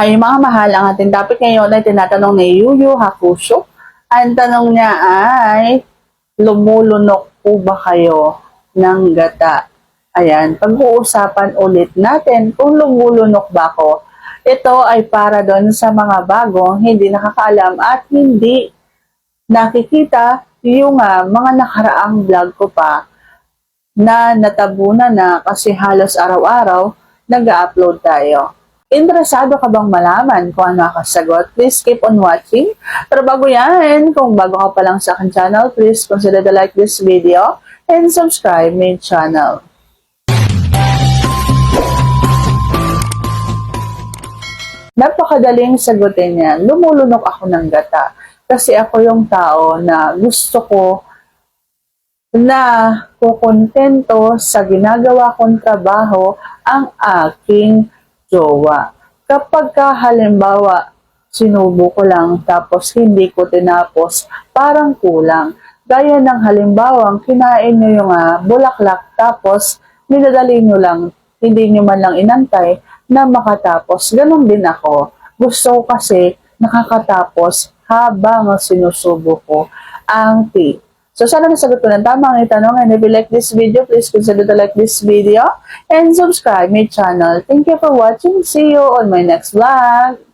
Hay mga mahal, ang ating topic ngayon ay tinatanong ni Yuyu Hakusho. Ang tanong niya ay, lumulunok po ba kayo ng gata? Ayan, pag-uusapan ulit natin kung lumulunok ba ako. Ito ay para doon sa mga bagong hindi nakakaalam at hindi nakikita yung ah, mga nakaraang vlog ko pa na natabunan na kasi halos araw-araw nag-upload tayo. Interesado ka bang malaman kung ano ang kasagot? Please keep on watching. Pero bago yan, kung bago ka pa lang sa akin channel, please consider to like this video and subscribe my channel. Napakadaling sagutin yan. Lumulunok ako ng gata. Kasi ako yung tao na gusto ko na kukontento sa ginagawa kong trabaho ang aking jowa. Kapag ka halimbawa, sinubo ko lang tapos hindi ko tinapos, parang kulang. Gaya ng halimbawa, kinain nyo yung ah, bulaklak tapos ninadali nyo lang, hindi nyo man lang inantay na makatapos. Ganon din ako. Gusto kasi nakakatapos habang sinusubo ko ang tea. So, sana nasagot ko ng tama ang itanong. And if you like this video, please consider to like this video and subscribe my channel. Thank you for watching. See you on my next vlog.